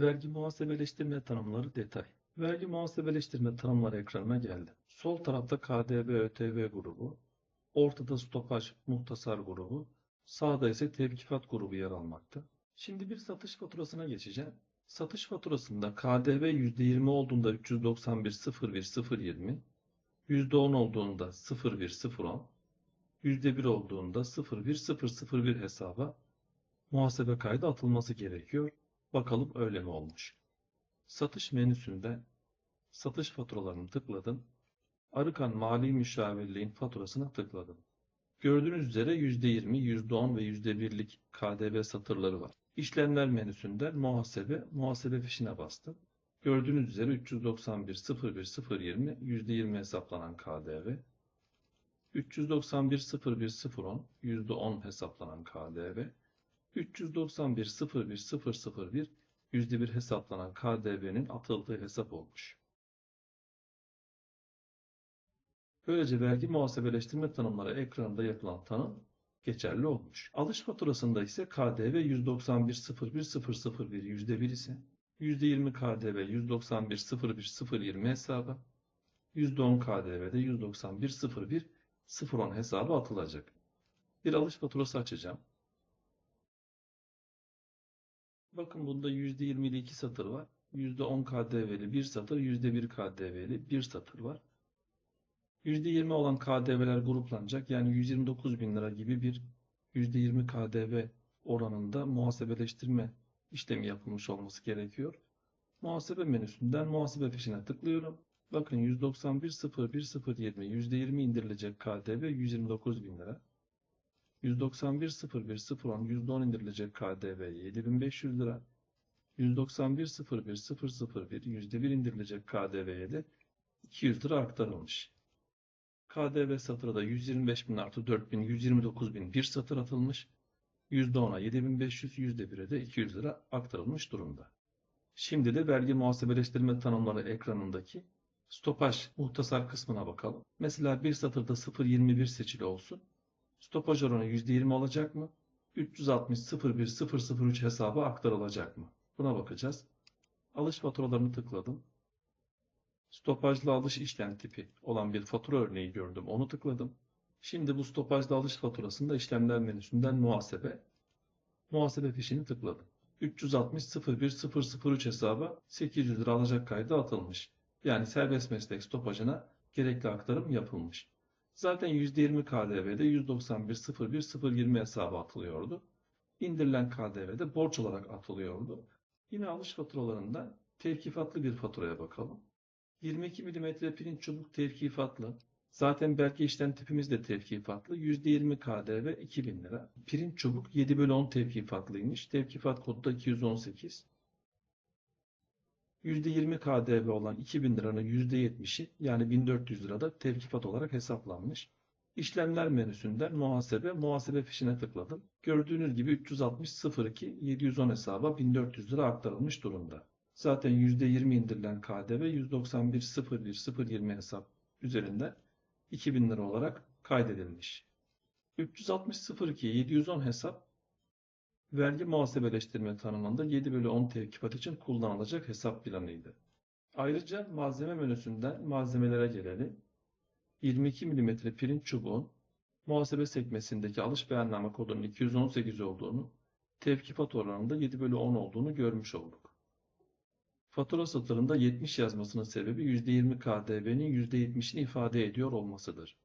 Vergi muhasebeleştirme tanımları detay. Vergi muhasebeleştirme tanımları ekranına geldi. Sol tarafta KDV ÖTV grubu, ortada stopaj muhtasar grubu, sağda ise tevkifat grubu yer almakta. Şimdi bir satış faturasına geçeceğim. Satış faturasında KDV %20 olduğunda 391 01 020, %10 olduğunda 01 010, %1 olduğunda 01 001 hesaba muhasebe kaydı atılması gerekiyor. Bakalım öyle mi olmuş? Satış menüsünde satış faturalarını tıkladım. Arıkan Mali Müşavirliğin faturasına tıkladım. Gördüğünüz üzere %20, %10 ve %1'lik KDV satırları var. İşlemler menüsünden muhasebe, muhasebe fişine bastım. Gördüğünüz üzere 391 01 020 %20 hesaplanan KDV. 391 01 010 %10 hesaplanan KDV. 391 01 001 %1 hesaplanan KDV'nin atıldığı hesap olmuş. Böylece vergi muhasebeleştirme tanımları ekranında yapılan tanım geçerli olmuş. Alış faturasında ise KDV 191 01 001 %1 ise %20 KDV 191 01 020 hesaba %10 KDV'de 191 01 010 hesaba atılacak. Bir alış faturası açacağım. Bakın bunda %20'li 2 satır var. %10 KDV'li 1 satır, %1 KDV'li 1 satır var. %20 olan KDV'ler gruplanacak. Yani 129 bin lira gibi bir %20 KDV oranında muhasebeleştirme işlemi yapılmış olması gerekiyor. Muhasebe menüsünden muhasebe fişine tıklıyorum. Bakın 191 01 020 %20 indirilecek KDV 129 bin lira. 191 01 010 %10 indirilecek KDV 7500 lira. 191 01 001 %1 indirilecek KDV'ye de 200 lira aktarılmış. KDV satırı da 125 bin artı 4 bin 129 bin bir satır atılmış. %10'a 7500, %1'e de 200 lira aktarılmış durumda. Şimdi de vergi muhasebeleştirme tanımları ekranındaki stopaj muhtasar kısmına bakalım. Mesela bir satırda 0.21 seçili olsun. Stopaj oranı %20 olacak mı? 360 01 003 hesaba aktarılacak mı? Buna bakacağız. Alış faturalarını tıkladım. Stopajlı alış işlem tipi olan bir fatura örneği gördüm. Onu tıkladım. Şimdi bu stopajlı alış faturasında işlemler menüsünden muhasebe. Muhasebe fişini tıkladım. 360 01 003 hesaba 800 lira alacak kaydı atılmış. Yani serbest meslek stopajına gerekli aktarım yapılmış. Zaten %20 KDV'de 191 01 020 hesaba atılıyordu. İndirilen KDV'de borç olarak atılıyordu. Yine alış faturalarında tevkifatlı bir faturaya bakalım. 22 mm pirinç çubuk tevkifatlı. Zaten belki işlem tipimiz de tevkifatlı. %20 KDV 2000 lira. Pirinç çubuk 7 bölü 10 tevkifatlıymış. Tevkifat kodu da 218. %20 KDV olan 2000 liranın %70'i yani 1400 lirada tevkifat olarak hesaplanmış. İşlemler menüsünden muhasebe, muhasebe fişine tıkladım. Gördüğünüz gibi 360 02 710 hesaba 1400 lira aktarılmış durumda. Zaten %20 indirilen KDV 191 01 020 hesap üzerinde 2000 lira olarak kaydedilmiş. 360 02 710 hesap vergi muhasebeleştirme tanımında 7 bölü 10 tevkifat için kullanılacak hesap planıydı. Ayrıca malzeme menüsünden malzemelere gelelim. 22 mm pirinç çubuğun muhasebe sekmesindeki alış beyanname kodunun 218 olduğunu, tevkifat oranında 7 bölü 10 olduğunu görmüş olduk. Fatura satırında 70 yazmasının sebebi %20 KDV'nin %70'ini ifade ediyor olmasıdır.